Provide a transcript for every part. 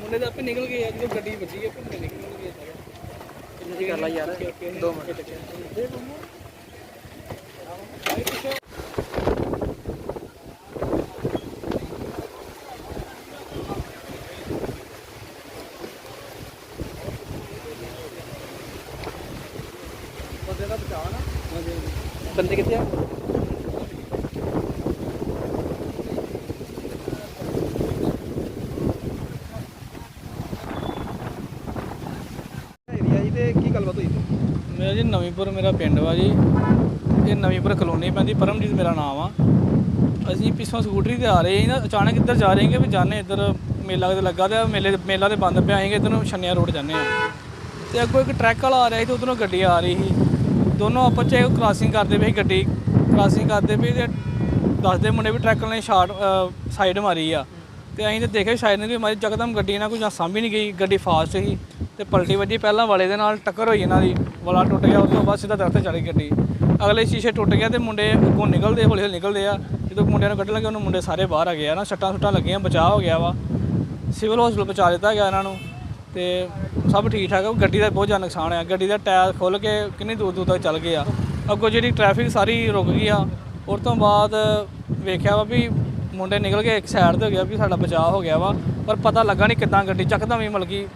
ਮੁੰਡੇ ਦਾ ਆਪੇ ਨਿਕਲ ਗਏ ਅੱਜ ਉਹ ਗੱਡੀ ਵੱਜੀ ਆਪੇ ਨਿਕਲ ਗਏ ਜੀ ਕਰ ਲਾ ਯਾਰ 2 ਮਿੰਟ ਬੰਦੇ ਦਾ ਬਚਾਅ ਨਾ। ਬੰਦੇ ਕਿੱਥੇ ਆ? ਏਰੀਆ ਜੀ ਤੇ ਕੀ ਗੱਲਬਾਤ ਹੋਈ? ਸੀ? ਮੇਰਾ ਜੀ ਨਵੀਂਪੁਰ ਮੇਰਾ ਪਿੰਡ ਵਾ ਜੀ। ਇਹ ਨਵੀਂਪੁਰ ਕਲੋਨੀ ਪੈਂਦੀ ਪਰਮਜੀਤ ਮੇਰਾ ਨਾਮ ਆ। ਅਸੀਂ ਪਿੱਛੋਂ ਸਕੂਟਰੀ ਤੇ ਆ ਰਹੇ ਸੀ ਨਾ ਅਚਾਨਕ ਇੱਧਰ ਜਾ ਰਹੇ ਸੀਗੇ ਵੀ ਜਾਣੇ ਇੱਧਰ ਮੇਲਾ ਤੇ ਲੱਗਾ ਤੇ ਮੇਲੇ ਮੇਲਾ ਤੇ ਬੰਦ ਪਿਆ ਸੀਗੇ ਇੱਧਰ ਨੂੰ ਛੰਨਿਆ ਰੋਡ ਜਾਂਦੇ ਆ। ਤੇ ਅੱਗੋਂ ਇੱਕ ਟਰੱਕ ਵਾਲਾ ਆ ਰਿਹਾ ਸੀ ਤੇ ਉਧਰੋਂ ਗੱਡੀ ਆ ਰਹੀ ਸੀ। ਦੋਨੋਂ ਆਪਸ ਚ ਕ੍ਰਾਸਿੰਗ ਕਰਦੇ ਪਏ ਸੀ ਗੱਡੀ ਕ੍ਰਾਸਿੰਗ ਕਰਦੇ ਪਏ ਤੇ ਦੱਸਦੇ ਮੁੰਡੇ ਵੀ ਟਰੱਕ ਨੇ ਸ਼ਾਰਟ ਸਾਈਡ ਮਾਰੀ ਆ। ਤੇ ਅਸੀਂ ਤੇ ਦੇਖਿਆ ਸ਼ਾਇਦ ਨੇ ਵੀ ਮਾਰੀ ਜਕਦਮ ਗੱਡੀ ਇਹਨਾਂ ਕੋਈ ਜਾਂ ਸਾਂਭੀ ਨਹੀਂ ਗਈ, ਗੱਡੀ ਫਾਸਟ ਸੀ। ਤੇ ਪਲਟੀ ਵੱਜੀ ਪਹਿਲਾਂ ਵਾਲੇ ਦੇ ਨਾਲ, ਟੱਕਰ ਹੋਈ ਇਹਨਾਂ ਦੀ, ਵਾਲਾ ਟੁੱਟ ਗਿਆ, ਉਸ ਤੋਂ ਬਾਅਦ ਸਿੱਧਾ ਦਰਖਤ ਚੜੀ ਗੱਡੀ। ਅਗਲੇ ਸ਼ੀਸ਼ੇ ਟੁੱਟ ਗਿਆ ਤੇ ਮੁੰਡੇ ਅੱਗੋਂ ਨਿਕਲਦੇ ਹੌਲੀ ਹੌਲੀ ਨਿਕਲਦੇ ਆ। ਜਦੋਂ ਮੁੰਡਿਆਂ ਨੂੰ ਕੱਢਣ ਲੱਗੇ, ਉਹਨੂੰ ਮੁੰਡੇ ਸਾਰੇ ਬਾਹਰ ਆ ਗਏ ਆ ਨਾ ਸੱਟਾਂ ਸੁੱਟਾਂ ਲੱਗੀਆਂ, ਬਚਾਅ ਹੋ ਗਿਆ ਵਾ। ਸਿਵਲ ਹਸਪੀਟਲ ਪਹੁੰਚਾ ਦਿੱਤਾ ਗਿਆ ਇਹਨਾਂ ਨੂੰ। ਤੇ ਸਭ ਠੀਕ ਠਾਕ ਆ ਗੱਡੀ ਦਾ ਬਹੁਤ ਜ਼ਿਆਦਾ ਨੁਕਸਾਨ ਆ ਗੱਡੀ ਦਾ ਟਾਇਰ ਖੁੱਲ ਕੇ ਕਿੰਨੀ ਦੂਰ ਦੂਰ ਤੱਕ ਚੱਲ ਗਏ ਆ। ਅੱਗੋਂ ਜਿਹੜੀ ਟ੍ਰੈਫਿਕ ਸਾਰੀ ਰੁਕ ਗਈ ਆ ਉਸ ਤੋਂ ਬਾਅਦ ਵੇਖਿਆ ਵਾ ਵੀ ਮੁੰਡੇ ਨਿਕਲ ਕੇ ਇੱਕ ਸਾਈਡ ਤੇ ਹੋ ਗਿਆ ਵੀ ਸਾਡਾ ਬਚਾਅ ਹੋ ਗਿਆ ਵਾ ਪਰ ਪਤਾ ਲੱਗਾ ਨਹੀਂ ਕਿੱਦਾਂ ਗੱਡੀ ਚੱਕਦਮ ਹੀ ਮਲਕੀ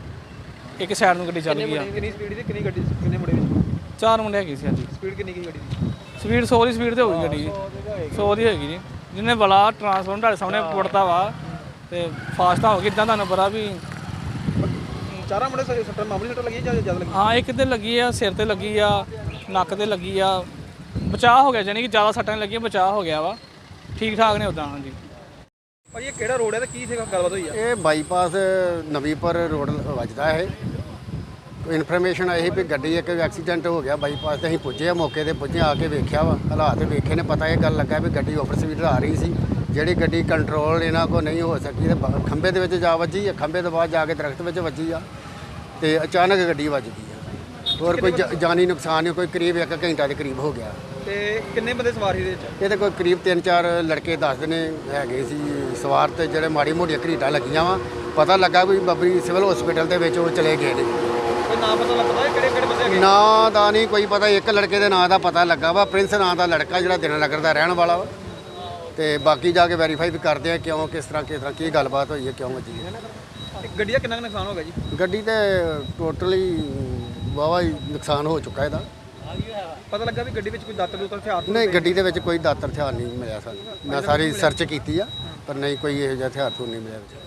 ਇੱਕ ਸਾਈਡ ਨੂੰ ਗੱਡੀ ਚੱਲ ਗਈ ਆ। ਕਿੰਨੀ ਸਪੀਡ ਦੀ ਕਿੰਨੀ ਗੱਡੀ ਸੀ? ਕਿੰਨੇ ਮੁੰਡੇ ਵਿੱਚ ਚਾਰ ਮੁੰਡੇ ਹੈਗੇ ਸੀ ਹਾਂਜੀ। ਸਪੀਡ ਕਿੰਨੀ ਕੀ ਗੱਡੀ ਦੀ? ਸਪੀਡ 100 ਦੀ ਸਪੀਡ ਤੇ ਹੋਊਗੀ ਗੱਡੀ। ਦੀ 100 ਦੀ ਹੈਗੀ ਜੀ। ਜਿਹਨੇ ਬਲਾ ਟਰਾਂਸਫਾਰਮਰ ਤੁਹਾਡੇ ਸਾਹਮਣੇ ਪੁੱਟਦਾ ਵਾ ਤੇ ਫਾਸਟ ਹੋ ਗਈ ਇਦਾਂ ਤੁਹਾਨੂੰ ਪਤਾ ਵੀ ਚਾਰਾਂ ਮੁੰਡੇ ਸਾਰੇ ਸੱਟਾਂ ਮਾਮੂਲੀ ਸੱਟਾਂ ਲੱਗੀਆਂ ਜਾਂ ਜ਼ਿਆਦਾ ਲੱਗੀਆਂ? ਹਾਂ ਇੱਕ ਤੇ ਲੱਗੀ ਆ ਸਿਰ ਤੇ ਲੱਗੀ ਆ ਨੱਕ ਤੇ ਲੱਗੀ ਆ। ਬਚਾਅ ਹੋ ਗਿਆ ਜਾਨੀ ਕਿ ਜ਼ਿਆਦਾ ਸੱਟਾਂ ਨਹੀਂ ਲੱਗੀਆਂ ਬਚਾਅ ਹੋ ਗਿਆ ਵਾ। ਠੀਕ ਠਾਕ ਨੇ ਉਦਾਂ ਹਾਂਜੀ। ਭਾਈ ਇਹ ਕਿਹੜਾ ਰੋਡ ਹੈ ਤੇ ਕੀ ਸੀਗਾ ਗੱਲਬਾਤ ਹੋਈ ਆ? ਇਹ ਬਾਈਪਾਸ ਨਵੀਂਪੁਰ ਰੋਡ ਵੱਜਦਾ ਹੈ ਇਨਫੋਰਮੇਸ਼ਨ ਆਈ ਸੀ ਵੀ ਗੱਡੀ ਇੱਕ ਐਕਸੀਡੈਂਟ ਹੋ ਗਿਆ ਬਾਈਪਾਸ ਤੇ ਅਸੀਂ ਪੁੱਜੇ ਆ ਮੌਕੇ ਤੇ ਪੁੱਜੇ ਆ ਕੇ ਵੇਖਿਆ ਵਾ। ਹਾਲਾਤ ਵੇਖੇ ਨੇ ਪਤਾ ਇਹ ਗੱਲ ਲੱਗਾ ਵੀ ਗੱਡੀ ਓਵਰ ਸਪੀਡ ਆ ਰਹੀ ਸੀ। ਜਿਹੜੀ ਗੱਡੀ ਕੰਟਰੋਲ ਇਹਨਾਂ ਕੋ ਨਹੀਂ ਹੋ ਸਕੀ ਤੇ ਬ- ਖੰਭੇ ਦੇ ਵਿੱਚ ਜਾ ਵੱਜੀ ਆ ਖੰਭੇ ਤੋਂ ਬਾਅਦ ਜਾ ਕੇ ਦਰਖਤ ਵਿੱਚ ਵੱਜੀ ਆ ਤੇ ਅਚਾਨਕ ਗੱਡੀ ਵੱਜ ਗਈ ਆ। ਹੋਰ ਕੋਈ ਜ- ਜਾਨੀ ਨੁਕਸਾਨ ਨਹੀਂ ਕੋਈ ਕਰੀਬ 1 ਘੰਟਾ ਦੇ ਕਰੀਬ ਹੋ ਗਿਆ। ਤੇ ਕਿੰਨੇ ਬੰਦੇ ਸਵਾਰ ਸੀ ਇਹਦੇ ਵਿੱਚ? ਇਹਦੇ ਕੋਈ ਕਰੀਬ 3-4 ਲੜਕੇ ਦੱਸਦੇ ਨੇ ਹੈਗੇ ਸੀ ਸਵਾਰ ਤੇ ਜਿਹੜੇ ਮਾੜੀ ਮੋਟੀਆਂ ਘਰੀਟਾਂ ਲੱਗੀਆਂ ਵਾ। ਪਤਾ ਲੱਗਾ ਵੀ ਬੱਬਰੀ ਸਿਵਲ ਹਸਪੀਟਲ ਦੇ ਵਿੱਚ ਉਹ ਚਲੇ ਗਏ ਨੇ। ਕੋਈ ਨਾਮ ਪਤਾ ਲੱਗ ਪਤਾ ਕਿਹੜੇ ਕਿਹੜੇ ਬੰਦੇ ਹੈਗੇ? ਨਾਂ ਦਾ ਨਹੀਂ ਕੋਈ ਪਤਾ ਇੱਕ ਲੜਕੇ ਦੇ ਨਾਂ ਦਾ ਪਤਾ ਲੱਗਾ ਵਾ। ਪ੍ਰਿੰਸ ਨਾਂ ਦਾ ਲੜਕਾ ਜਿਹੜਾ ਦਿਨਨਗਰ ਦਾ ਰਹਿਣ ਵਾਲਾ ਵਾ। ਤੇ ਬਾਕੀ ਜਾ ਕੇ ਵੈਰੀਫਾਈ ਵੀ ਕਰਦੇ ਆ ਕਿਉਂ ਕਿਸ ਤਰ੍ਹਾਂ ਕਿਸ ਤਰ੍ਹਾਂ ਕੀ ਗੱਲਬਾਤ ਹੋਈ ਹੈ ਕਿਉਂ ਵੱਜੀ ਹੈ। ਗੱਡੀ ਦਾ ਕਿੰਨਾ ਕੁ ਨੁਕਸਾਨ ਹੋ ਗਿਆ ਜੀ? ਗੱਡੀ ਤੇ ਟੋਟਲੀ ਵਾਵਾ ਹੀ ਨੁਕਸਾਨ ਹੋ ਚੁੱਕਾ ਇਹਦਾ। ਪਤਾ ਲੱਗਾ ਵੀ ਗੱਡੀ ਵਿੱਚ ਕੋਈ ਦਾਤਰ ਦੂਤਰ ਹਥਿਆਰ ਨਹੀਂ ਗੱਡੀ ਦੇ ਵਿੱਚ ਕੋਈ ਦਾਤਰ ਹਥਿਆਰ ਨਹੀਂ ਮਿਲਿਆ ਸਾਨੂੰ। ਮੈਂ ਸਾਰੀ ਸਰਚ ਕੀਤੀ ਆ ਪਰ ਨਹੀਂ ਕੋਈ ਇਹੋ ਜਿਹਾ ਹਥਿਆਰ ਤੋਂ ਨਹੀਂ ਮਿਲਿਆ ਵਿੱਚ।